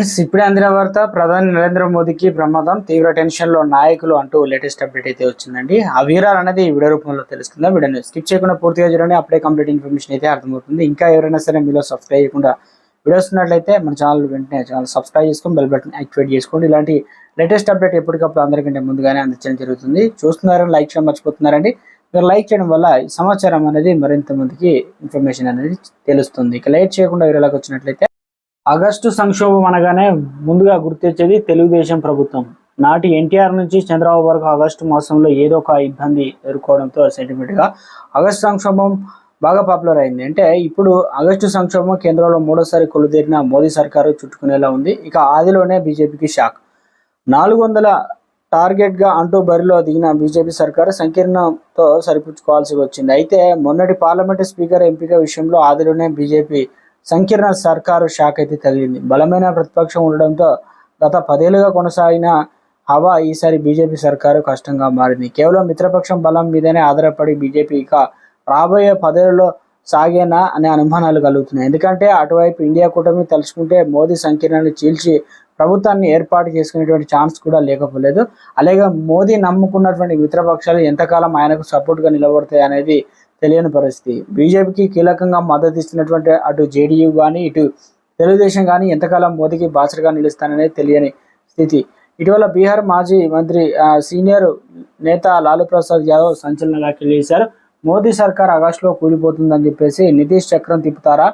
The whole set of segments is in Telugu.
ఫ్రెండ్స్ ఇప్పుడే అందిన వార్త ప్రధాని నరేంద్ర మోదీకి ప్రమాదం తీవ్ర టెన్షన్లో నాయకులు అంటూ లేటెస్ట్ అప్డేట్ అయితే వచ్చిందండి. ఆ వీరాలు అనేది ఈ వీడియో రూపంలో తెలుస్తుందా. వీడియోని స్కిప్ చేయకుండా పూర్తిగా చూడండి అప్పుడే కంప్లీట్ ఇన్ఫర్మేషన్ అయితే అర్థమవుతుంది. ఇంకా ఎవరైనా సరే మీలో సబ్స్క్రైబ్ చేయకుండా వీడియోస్ ఉన్నట్లయితే మన ఛానల్ వెంటనే ఛానల్ సబ్స్క్రైబ్ చేసుకొని బెల్ బటన్ యాక్టివేట్ చేసుకోండి. ఇలాంటి లేటెస్ట్ అప్డేట్ ఎప్పటికప్పుడు అందరికంటే ముందుగానే అందించడం జరుగుతుంది. చూస్తున్నారని లైక్ చేయడం మర్చిపోతున్నారండి. మీరు లైక్ చేయడం వల్ల ఈ సమాచారం అనేది మరింత మందికి ఇన్ఫర్మేషన్ అనేది తెలుస్తుంది. ఇక లైట్ చేయకుండా వీడియోలోకి వచ్చినట్లయితే ఆగస్టు సంక్షోభం అనగానే ముందుగా గుర్తించేది తెలుగుదేశం ప్రభుత్వం. నాటి ఎన్టీఆర్ నుంచి చంద్రబాబు వరకు ఆగస్టు మాసంలో ఏదో ఒక ఇబ్బంది ఎదుర్కోవడంతో సెంటిమెంట్గా ఆగస్టు సంక్షోభం బాగా పాపులర్ అయింది. అంటే ఇప్పుడు ఆగస్టు సంక్షోభం కేంద్రంలో మూడోసారి కొలుదేరిన మోదీ సర్కారు చుట్టుకునేలా ఉంది. ఇక ఆదిలోనే బీజేపీకి షాక్. నాలుగు వందల టార్గెట్గా అంటూ బరిలో దిగిన బీజేపీ సర్కారు సంకీర్ణంతో సరిపుచ్చుకోవాల్సి వచ్చింది. అయితే మొన్నటి పార్లమెంటు స్పీకర్ ఎంపిక విషయంలో ఆదిలోనే బీజేపీ సంకీర్ణ సర్కారు షాక్ అయితే తగిలింది. బలమైన ప్రతిపక్షం ఉండడంతో గత పదేళ్ళుగా కొనసాగిన హవా ఈసారి బీజేపీ సర్కారు కష్టంగా మారింది. కేవలం మిత్రపక్షం బలం మీదనే ఆధారపడి బీజేపీ ఇక రాబోయే పదేళ్ళలో సాగేనా అనే అనుమానాలు కలుగుతున్నాయి. ఎందుకంటే అటువైపు ఇండియా కూటమి తలుచుకుంటే మోదీ సంకీర్ణాన్ని చీల్చి ప్రభుత్వాన్ని ఏర్పాటు చేసుకునేటువంటి ఛాన్స్ కూడా లేకపోలేదు. అలాగే మోదీ నమ్ముకున్నటువంటి మిత్రపక్షాలు ఎంతకాలం ఆయనకు సపోర్ట్గా నిలబడతాయి అనేది తెలియని పరిస్థితి. బీజేపీకి కీలకంగా మద్దతు ఇస్తున్నటువంటి అటు జేడీయూ కానీ ఇటు తెలుగుదేశం కానీ ఎంతకాలం మోదీకి బాసరగా నిలుస్తాననేది తెలియని స్థితి. ఇటీవల బీహార్ మాజీ మంత్రి సీనియర్ నేత లాలూ ప్రసాద్ యాదవ్ సంచలన వ్యాఖ్యలు చేశారు. మోదీ సర్కార్ ఆగస్టులో కూలిపోతుందని చెప్పేసి నితీష్ చక్రం తిప్పుతారా?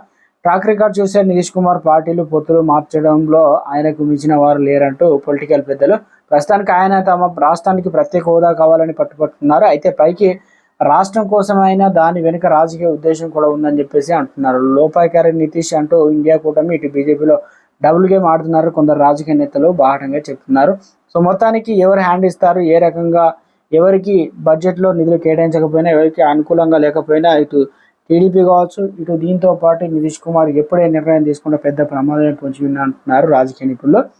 ట్రాక్ రికార్డ్ చూసే నితీష్ కుమార్ పార్టీలు పొత్తులు మార్చడంలో ఆయనకు మించిన వారు లేరంటూ పొలిటికల్ పెద్దలు. ప్రస్తుతానికి ఆయన తమ రాష్ట్రానికి ప్రత్యేక హోదా కావాలని పట్టుపట్టుకున్నారు అయితే పైకి రాష్ట్రం కోసమైనా దాని వెనుక రాజకీయ ఉద్దేశం కూడా ఉందని చెప్పేసి అంటున్నారు. లోపాయకారి నితీష్ అంటూ ఇండియా కూటమి ఇటు బీజేపీలో డబుల్ గేమ్ ఆడుతున్నారు. కొందరు రాజకీయ నేతలు బాహటంగా చెప్తున్నారు. సో మొత్తానికి ఎవరు హ్యాండ్ ఇస్తారు? ఏ రకంగా ఎవరికి బడ్జెట్లో నిధులు కేటాయించకపోయినా ఎవరికి అనుకూలంగా లేకపోయినా ఇటు టీడీపీ కావచ్చు ఇటు దీంతో పాటు నితీష్ కుమార్ ఎప్పుడే నిర్ణయం తీసుకుంటే పెద్ద ప్రమాదం పొంచి అంటున్నారు రాజకీయ నిపుణులు.